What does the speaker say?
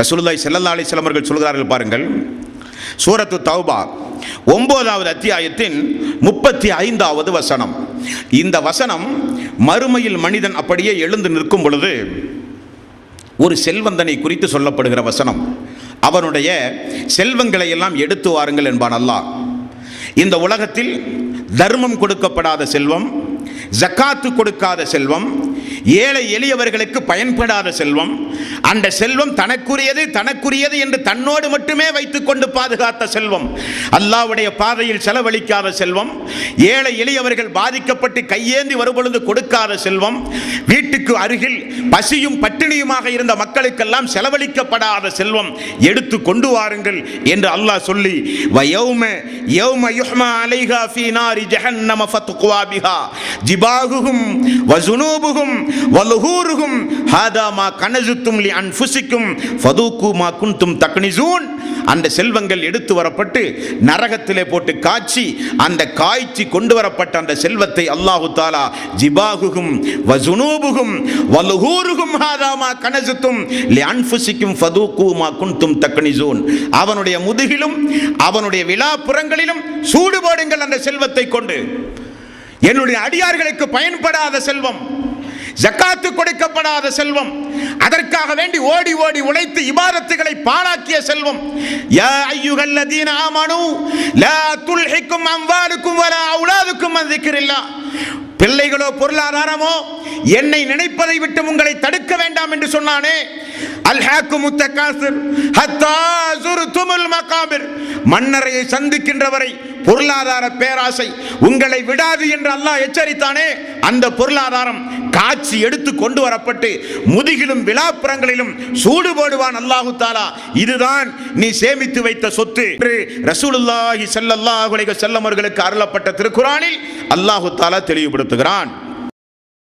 ரசூலுல்லாய் ஸல்லல்லாஹு அலைஹி அவர்கள் சொல்கிறார்கள் பாருங்கள். சூரத்து தௌபா ஒன்பதாவது அத்தியாயத்தின் முப்பத்தி ஐந்தாவது வசனம். இந்த வசனம் மறுமையில் மனிதன் அப்படியே எழுந்து நிற்கும் பொழுது ஒரு செல்வந்தனை குறித்து சொல்லப்படுகிற வசனம். அவனுடைய செல்வங்களை எல்லாம் எடுத்து வாருங்கள் என்பான் அல்லாஹ். இந்த உலகத்தில் தர்மம் கொடுக்கப்படாத செல்வம் ஜக்காத்து கொடுக்காத செல்வம் ஏழை எளியவர்களுக்கு பயன்படாத செல்வம். அந்த செல்வம் தனக்குரியது தனக்குரியது என்று தன்னோடு மட்டுமே வைத்துக்கொண்டு பாதுகாத்த செல்வம். அல்லாஹ்வுடைய பாதையில் செலவழிக்காத செல்வம். ஏழை எளியவர்கள் பாதிக்கப்பட்டு கையேந்தி வருபொழுது கொடுக்காத செல்வம். வீட்டுக்கு அருகில் பசியும் பட்டினியுமாக இருந்த மக்களுக்கெல்லாம் செலவழிக்கப்படாத செல்வம். எடுத்து கொண்டு வாருங்கள் என்று அல்லாஹ் சொல்லி வயௌம யௌம யுஹ்மா அலைஹா ஃபீ நாரி ஜஹன்னம ஃபத்குவா பிஹா. ஜிபாகுகும் வசுனூபுகும் வலுஹூருகும் ஹாதா மா கனசுத்தும் லி அன்ஃபுசிக்கும் ஃபதூக்கு மா குன்தும் தக்னிசூன். அந்த செல்வங்கள் எடுத்து வரப்பட்டு நரகத்திலே போட்டு காய்ச்சி அந்த காய்ச்சி கொண்டு வரப்பட்ட அந்த செல்வத்தை அல்லாஹு தாலா ஜிபாகுகும் வசுனூபுகும் வலுஹூருகும் ஹாதாமா கனசுத்தும் லி அன்ஃபுசிக்கும் ஃபதூக்கு மா குன்தும் தக்னிசூன். அவனுடைய முதுகிலும் அவனுடைய விழாப்புறங்களிலும் சூடுபாடுங்கள் அந்த செல்வத்தை கொண்டு. என்னுடைய அடியார்களுக்கு பயன்படாத செல்வம் ஜக்காத்து கொடுக்கப்படாத செல்வம் அதற்காக வேண்டி ஓடி ஓடி உழைத்து இபாதத்துகளை பாழாக்கிய செல்வம். யா ஐயுகல்லதீன ஆமனு லா துல்ஹிக்கும் அம்வாலுக்கும் வலா அவுலாதுக்கும் அன் பிள்ளைகளோ பொருளாதாரமோ என்னை நினைப்பதை விட்டு உங்களை தடுக்க வேண்டாம் என்று சொன்னானே. அல்ஹாக்கு காசு ஹத்தா துமுல் மகாபிர். மன்னரையை சந்திக்கின்றவரை பொருளாதார பேராசை. உங்களை விடாது என்று அல்லாஹ் எச்சரித்தானே? அந்த பொருளாதாரம் காட்சி எடுத்து கொண்டு வரப்பட்டு முதுகிலும் விழாப்புறங்களிலும் சூடு போடுவான் அல்லாஹு தாலா. இதுதான் நீ சேமித்து வைத்த சொத்து. என்று ரசூலுல்லாஹி ஸல்லல்லாஹு செல்லமர்களுக்கு அவர்களுக்கு அருளப்பட்ட திருக்குறானில் அல்லாஹு தாலா தெளிவுபடுத்துகிறான்.